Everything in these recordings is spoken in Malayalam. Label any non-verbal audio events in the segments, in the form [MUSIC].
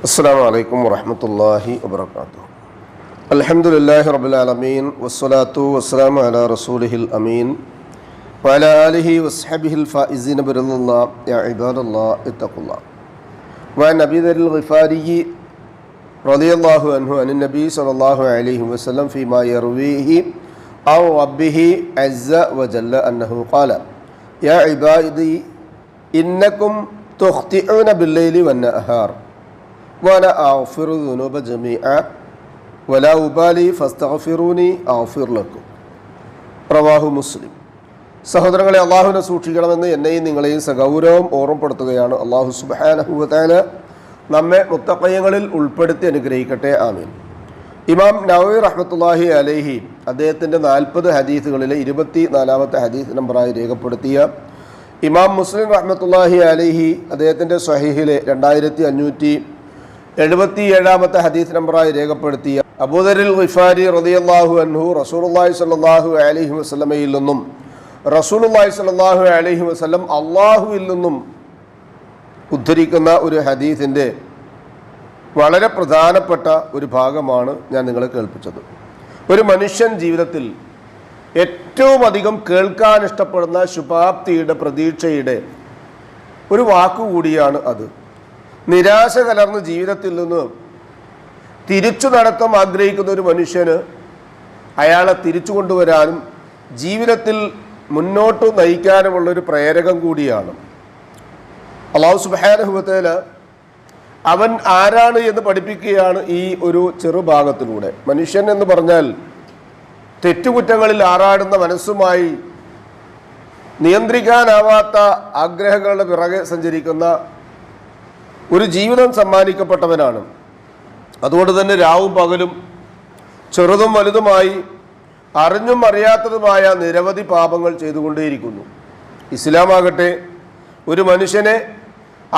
السلام عليكم ورحمة الله وبركاته. الحمد لله رب العالمين والصلاة والسلام على رسوله الأمين وعلى آله وصحبه الفائزين برضا الله يا عباد الله اتقوا الله. وعن أبي ذر الغفاري رضي الله عنه عن النبي صلى الله عليه وسلم فيما يرويه عن ربه عز وجل أنه قال يا عبادي إنكم تخطئون بالليل والنهار ജമീഅ ഉബാലി ലക്കും പ്രവാഹു മുസ്ലിം. സഹോദരങ്ങളെ അള്ളാഹുവിനെ സൂക്ഷിക്കണമെന്ന് എന്നെയും നിങ്ങളെയും സഗൗരവം ഓർമ്മപ്പെടുത്തുകയാണ് അള്ളാഹു സുബാനഹുബാന നമ്മെ മുത്തപ്പയങ്ങളിൽ ഉൾപ്പെടുത്തി അനുഗ്രഹിക്കട്ടെ. ആമീൻ. ഇമാം നവീർ അഹമ്മത്തുല്ലാഹി അലൈഹി അദ്ദേഹത്തിന്റെ നാൽപ്പത് ഹദീസുകളിലെ ഇരുപത്തി നാലാമത്തെ ഹദീസ് നമ്പറായി രേഖപ്പെടുത്തിയ ഇമാം മുസ്ലിം റഹ്മത്തുല്ലാഹി അലൈഹി അദ്ദേഹത്തിന്റെ സ്വഹീഹിലെ രണ്ടായിരത്തി അഞ്ഞൂറ്റി എഴുപത്തി ഏഴാമത്തെ ഹദീസ് നമ്പറായി രേഖപ്പെടുത്തിയ അബൂദരിൽ ഗിഫാരി റളിയല്ലാഹു അൻഹു റസൂലുള്ളാഹി സ്വല്ലല്ലാഹു അലൈഹി വസല്ലമയിൽ നിന്നും റസൂലുള്ളാഹി സ്വല്ലല്ലാഹു അലൈഹി വസല്ലം അള്ളാഹുവിൽ നിന്നും ഉദ്ധരിക്കുന്ന ഒരു ഹദീസിന്റെ വളരെ പ്രധാനപ്പെട്ട ഒരു ഭാഗമാണ് ഞാൻ നിങ്ങളെ കേൾപ്പിച്ചത്. ഒരു മനുഷ്യൻ ജീവിതത്തിൽ ഏറ്റവും അധികം കേൾക്കാൻ ഇഷ്ടപ്പെടുന്ന ശുഭാപ്തിയുടെ പ്രതീക്ഷയുടെ ഒരു വാക്കുകൂടിയാണ് അത്. നിരാശ കലർന്ന ജീവിതത്തിൽ നിന്ന് തിരിച്ചു നടത്തം ആഗ്രഹിക്കുന്ന ഒരു മനുഷ്യന് അയാളെ തിരിച്ചു കൊണ്ടുവരാനും ജീവിതത്തിൽ മുന്നോട്ട് നയിക്കാനുമുള്ള ഒരു പ്രേരകം കൂടിയാണ്. അള്ളാഹു സുബാനഹുബത്തേല അവൻ ആരാണ് എന്ന് പഠിപ്പിക്കുകയാണ് ഈ ഒരു ചെറുഭാഗത്തിലൂടെ. മനുഷ്യൻ എന്ന് പറഞ്ഞാൽ തെറ്റുകുറ്റങ്ങളിൽ ആറാടുന്ന മനസ്സുമായി നിയന്ത്രിക്കാനാവാത്ത ആഗ്രഹങ്ങളുടെ പിറകെ സഞ്ചരിക്കുന്ന ഒരു ജീവിതം സമ്മാനിക്കപ്പെട്ടവനാണ്. അതുകൊണ്ട് തന്നെ രാവും പകലും ചെറുതും വലുതുമായി അറിഞ്ഞും അറിയാത്തതുമായ നിരവധി പാപങ്ങൾ ചെയ്തുകൊണ്ടേയിരിക്കുന്നു. ഇസ്ലാമാകട്ടെ ഒരു മനുഷ്യനെ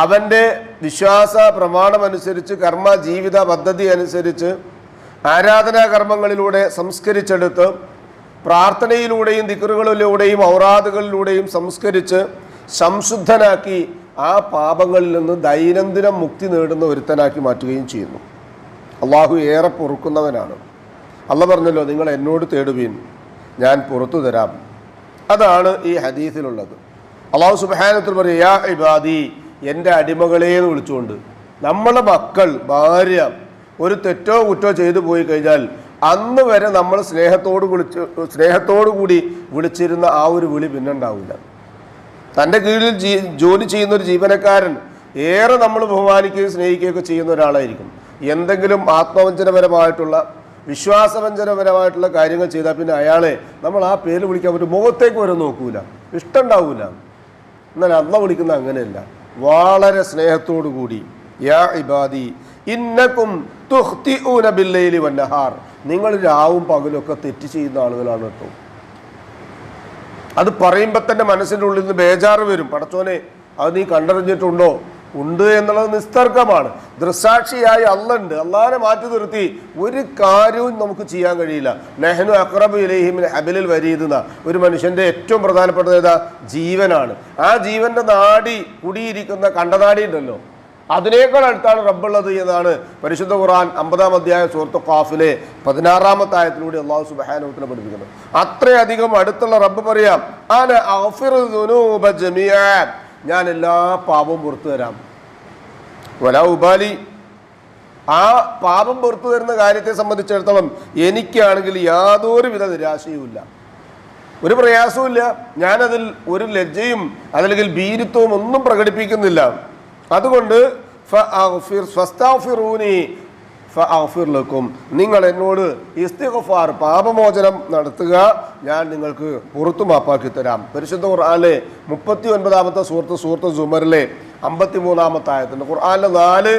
അവന്റെ വിശ്വാസ പ്രമാണമനുസരിച്ച് കർമ്മ ജീവിത പദ്ധതി അനുസരിച്ച് ആരാധനാ കർമ്മങ്ങളിലൂടെ സംസ്കരിച്ചെടുത്ത് പ്രാർത്ഥനയിലൂടെയും ദിക്കറുകളിലൂടെയും ഔറാദുകളിലൂടെയും സംസ്കരിച്ച് സംശുദ്ധനാക്കി ആ പാപങ്ങളിൽ നിന്ന് ദൈനംദിനം മുക്തി നേടുന്ന ഒരുത്തനാക്കി മാറ്റുകയും ചെയ്യുന്നു. അള്ളാഹു ഏറെ പൊറുക്കുന്നവനാണ്. അല്ല പറഞ്ഞല്ലോ നിങ്ങൾ എന്നോട് തേടുവീൻ ഞാൻ പുറത്തു തരാം. അതാണ് ഈ ഹദീസിലുള്ളത്. അള്ളാഹു സുബാനത്തിൽ പറയും യാ ഇബാദി എന്റെ അടിമകളെ എന്ന് വിളിച്ചുകൊണ്ട് നമ്മളെ മക്കൾ ഭാര്യ ഒരു തെറ്റോ കുറ്റോ ചെയ്തു പോയി കഴിഞ്ഞാൽ അന്ന് വരെ നമ്മൾ സ്നേഹത്തോട് വിളിച്ച് സ്നേഹത്തോടു കൂടി വിളിച്ചിരുന്ന ആ ഒരു വിളി പിന്നെ ഉണ്ടാവില്ല തന്റെ കീഴിൽ ജോലി ചെയ്യുന്ന ഒരു ജീവനക്കാരൻ ഏറെ നമ്മൾ ബഹുമാനിക്കുകയും സ്നേഹിക്കുകയൊക്കെ ചെയ്യുന്ന ഒരാളായിരിക്കും. എന്തെങ്കിലും ആത്മവഞ്ചനപരമായിട്ടുള്ള വിശ്വാസവഞ്ചനപരമായിട്ടുള്ള കാര്യങ്ങൾ ചെയ്താൽ പിന്നെ അയാളെ നമ്മൾ ആ പേര് വിളിക്കാൻ പറ്റും. മുഖത്തേക്ക് വരെ നോക്കൂല. ഇഷ്ടം ഉണ്ടാവൂല എന്നാൽ അള്ള വിളിക്കുന്ന അങ്ങനെയല്ല. വളരെ സ്നേഹത്തോടു കൂടി യാ ഇബാദി ഇന്നക്കും വന്നഹാർ നിങ്ങൾ രാവും പകലും ഒക്കെ തെറ്റ് ചെയ്യുന്ന ആളുകളാണ് കേട്ടോ. അത് പറയുമ്പോൾ തന്നെ മനസ്സിന്റെ ഉള്ളിൽ നിന്ന് ബേജാറ് വരും. പടച്ചോനെ അത് നീ കണ്ടറിഞ്ഞിട്ടുണ്ടോ? ഉണ്ട് എന്നുള്ളത് നിസ്തർക്കമാണ്. ദൃസാക്ഷിയായി അല്ലുണ്ട് അള്ളാനെ മാറ്റി നിർത്തി. ഒരു കാര്യവും നമുക്ക് ചെയ്യാൻ കഴിയില്ല. നെഹ്നു അക്രബ് ഇലഹിമിൻ ഹബിലിൽ വരിയുന്ന ഒരു മനുഷ്യന്റെ ഏറ്റവും പ്രധാനപ്പെട്ടത് ഏതാ? ജീവനാണ്. ആ ജീവന്റെ നാടി കുടിയിരിക്കുന്ന കണ്ടനാടി ഉണ്ടല്ലോ. അതിനേക്കാൾ അടുത്താണ് റബ്ബുള്ളത് എന്നാണ് പരിശുദ്ധ ഖുർആൻ അമ്പതാം അധ്യായ സുഹൃത്തു ഖാഫിലെ പതിനാറാമത്തെ ആയത്തിലൂടെ അള്ളാഹു സുബാനുത്തിനെ പഠിപ്പിക്കുന്നത് അത്രയധികം അടുത്തുള്ള റബ്ബ് പറയാം. ഞാൻ എല്ലാ പാപവും പുറത്തു തരാം. വല ഉബാലി ആ പാപം പുറത്തു തരുന്ന കാര്യത്തെ സംബന്ധിച്ചിടത്തോളം എനിക്കാണെങ്കിൽ യാതൊരു വിധ നിരാശയുമില്ല ഒരു പ്രയാസവുമില്ല ഞാനതിൽ ഒരു ലജ്ജയും അതല്ലെങ്കിൽ ഭീരുത്വവും ഒന്നും പ്രകടിപ്പിക്കുന്നില്ല. അതുകൊണ്ട് ലക്കും. നിങ്ങൾ എന്നോട് ഇസ്തിഗ്ഫാർ പാപമോചനം നടത്തുക. ഞാൻ നിങ്ങൾക്ക് പുറത്തു മാപ്പാക്കി തരാം. പരിശുദ്ധ ഖുർആാനിലെ മുപ്പത്തി ഒൻപതാമത്തെ സുഹൃത്ത് സുഹൃത്ത് സുമറിലെ അമ്പത്തി മൂന്നാമത്തെ ആയത്തുണ്ട്. ഖുർആാനിലെ നാല്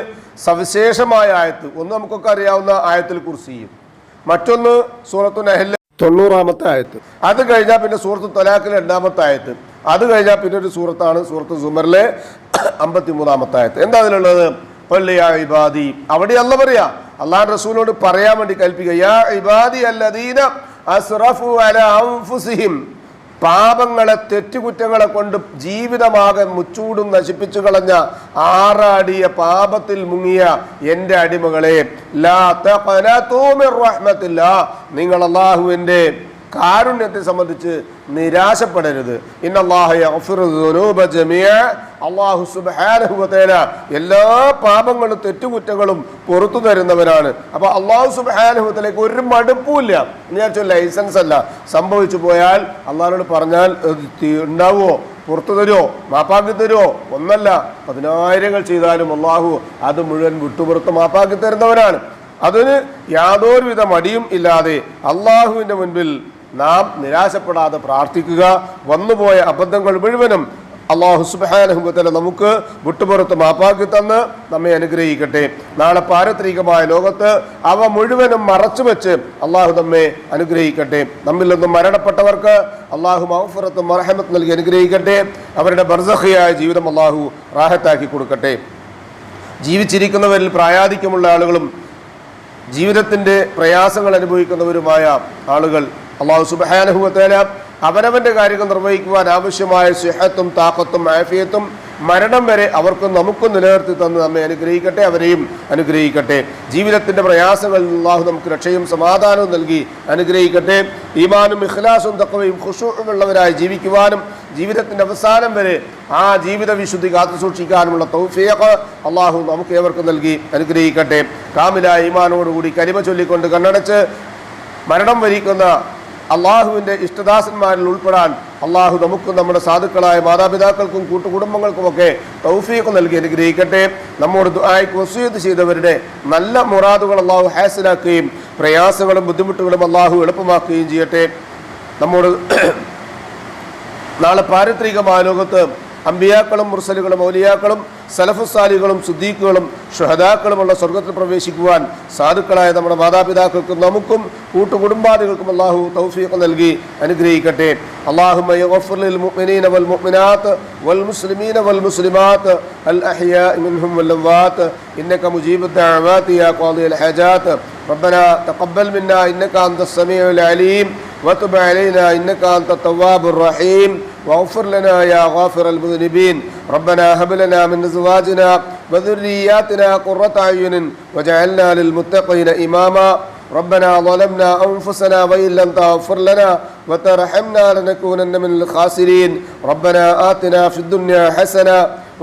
സവിശേഷമായ ആയത്ത്. ഒന്ന് നമുക്കൊക്കെ അറിയാവുന്ന ആയത്തിൽ കുറിച്ച് മറ്റൊന്ന് സൂറത്തു നഹല്ല തൊണ്ണൂറാമത്തെ ആയത്ത്. അത് കഴിഞ്ഞാൽ പിന്നെ സൂറത്ത് തൊലാഖിലെ രണ്ടാമത്തെ ആയത്ത്. അത് കഴിഞ്ഞാൽ പിന്നെ ഒരു സൂറത്താണ് സൂറത്ത് സുമറിലെ അമ്പത്തി മൂന്നാമത്തെ ആയത്ത് എന്താ അതിലുള്ളത്? പള്ളിയാബാദി ഇബാദി. അവിടെ അല്ല പറയാ. അള്ളാഹ് റസൂലിനോട് പറയാൻ വേണ്ടി കൽപ്പിക്കുക. യാ ഇബാദി അല്ലദീന അസ്റഫു അല അൻഫുസിഹിം. പാപങ്ങളെ തെറ്റുകുറ്റങ്ങളെ കൊണ്ട് ജീവിതമാകെ മുച്ചൂടും നശിപ്പിച്ചു കളഞ്ഞ ആറാടിയ പാപത്തിൽ മുങ്ങിയ എന്റെ അടിമകളെ ലാ തഖനതൂ മിർ. നിങ്ങൾ അള്ളാഹുവിന്റെ കാരുണ്യത്തെ സംബന്ധിച്ച് നിരാശപ്പെടരുത്. അള്ളാഹു എല്ലാ പാപങ്ങളും തെറ്റുകുറ്റങ്ങളും പുറത്തു തരുന്നവനാണ്. അപ്പൊ അള്ളാഹു സുബാനുഭവത്തിലേക്ക് ഒരു മടുപ്പുമില്ല. വിചാരിച്ചു ലൈസൻസ് അല്ല. സംഭവിച്ചു പോയാൽ അള്ളാഹിനോട് പറഞ്ഞാൽ ഉണ്ടാവുമോ പുറത്തു തരുമോ മാപ്പാക്കി തരുമോ ഒന്നല്ല. പതിനായിരങ്ങൾ ചെയ്താലും അള്ളാഹു അത് മുഴുവൻ വിട്ടുപുറത്ത് മാപ്പാക്കി തരുന്നവനാണ്. അതിന് യാതൊരുവിധ മടിയും ഇല്ലാതെ അള്ളാഹുവിന്റെ മുൻപിൽ നാം നിരാശപ്പെടാതെ പ്രാർത്ഥിക്കുക. വന്നുപോയ അബദ്ധങ്ങൾ മുഴുവനും അള്ളാഹു സുബാനഹുബത്തല നമുക്ക് വിട്ടുപുറത്ത് മാപ്പാക്കി തന്ന് നമ്മെ അനുഗ്രഹിക്കട്ടെ. നാളെ പാരത്രികമായ ലോകത്ത് അവ മുഴുവനും മറച്ചു വെച്ച് അള്ളാഹു നമ്മെ അനുഗ്രഹിക്കട്ടെ. നമ്മിൽ നിന്നും മരണപ്പെട്ടവർക്ക് അള്ളാഹു മഹഫുറത്തും മറഹമത്ത് നൽകി അനുഗ്രഹിക്കട്ടെ. അവരുടെ ബർസഖിയായ ജീവിതം അള്ളാഹു റാഹത്താക്കി കൊടുക്കട്ടെ. ജീവിച്ചിരിക്കുന്നവരിൽ പ്രായാധിക്യമുള്ള ആളുകളും ജീവിതത്തിന്റെ പ്രയാസങ്ങൾ അനുഭവിക്കുന്നവരുമായ ആളുകൾ അള്ളാഹു സുബാനുഭവത്തേല അവരവന്റെ കാര്യങ്ങൾ നിർവഹിക്കുവാൻ ആവശ്യമായ സിഹത്തും താക്കത്തും ആഫിയത്തും മരണം വരെ അവർക്കും നമുക്കും നിലനിർത്തി തന്ന് നമ്മെ അനുഗ്രഹിക്കട്ടെ അവരെയും അനുഗ്രഹിക്കട്ടെ. ജീവിതത്തിന്റെ പ്രയാസങ്ങളിൽ അള്ളാഹു നമുക്ക് രക്ഷയും സമാധാനവും നൽകി അനുഗ്രഹിക്കട്ടെ. ഈമാനും ഇഖ്ലാസും തക്കവയും ഖുഷുള്ളവരായി ജീവിക്കുവാനും ജീവിതത്തിന്റെ അവസാനം വരെ ആ ജീവിത വിശുദ്ധി കാത്തു സൂക്ഷിക്കാനുമുള്ള തൗഫീഖ് അള്ളാഹു നമുക്ക് ഏവർക്കും നൽകി അനുഗ്രഹിക്കട്ടെ. കാമിലായ ഈമാനോടുകൂടി കരിമ ചൊല്ലിക്കൊണ്ട് കണ്ണടച്ച് മരണം വരിക്കുന്ന അള്ളാഹുവിന്റെ ഇഷ്ടദാസന്മാരിൽ ഉൾപ്പെടാൻ അള്ളാഹു നമുക്കും നമ്മുടെ സാധുക്കളായ മാതാപിതാക്കൾക്കും കൂട്ടുകുടുംബങ്ങൾക്കുമൊക്കെ തൗഫീഖ് നൽകി അനുഗ്രഹിക്കട്ടെ. നമ്മോട് ദുആയ്ക്ക് വസൂയത്ത് ചെയ്തവരുടെ നല്ല മുറാദുകൾ അള്ളാഹു ഹാസിലാക്കുകയും പ്രയാസങ്ങളും ബുദ്ധിമുട്ടുകളും അള്ളാഹു എളുപ്പമാക്കുകയും ചെയ്യട്ടെ. നമ്മോട് [CLEARS THROAT] നാളെ പാരിത്രികമായ ലോകത്ത് അമ്പിയാക്കളും മുർസലുകളും മൗലിയാക്കളും സലഫുസാലികളും സുദ്ദീഖുകളും ഷഹദാക്കളുമുള്ള സ്വർഗത്തിൽ പ്രവേശിക്കുവാൻ സാധുക്കളായ നമ്മുടെ മാതാപിതാക്കൾക്കും നമുക്കും കൂട്ടുകുടുംബാദികൾക്കും അള്ളാഹു തൗഫീഖ് നൽകി അനുഗ്രഹിക്കട്ടെ اللهم يغفر للمؤمنين والمؤمنات والمسلمين والمسلمات الأحياء منهم والأموات إنك مجيب الدعوات يا قاضي الحاجات ربنا تقبل منا إنك أنت السميع العليم وتب علينا إنك أنت التواب الرحيم واغفر لنا يا غافر المذنبين ربنا هب لنا من أزواجنا وذرياتنا قرة أعين وجعلنا للمتقين إماما ربنا ظلمنا أنفسنا وإن لم تغفر لنا وترحمنا لنكونن من الخاسرين ربنا آتنا في الدنيا حسنة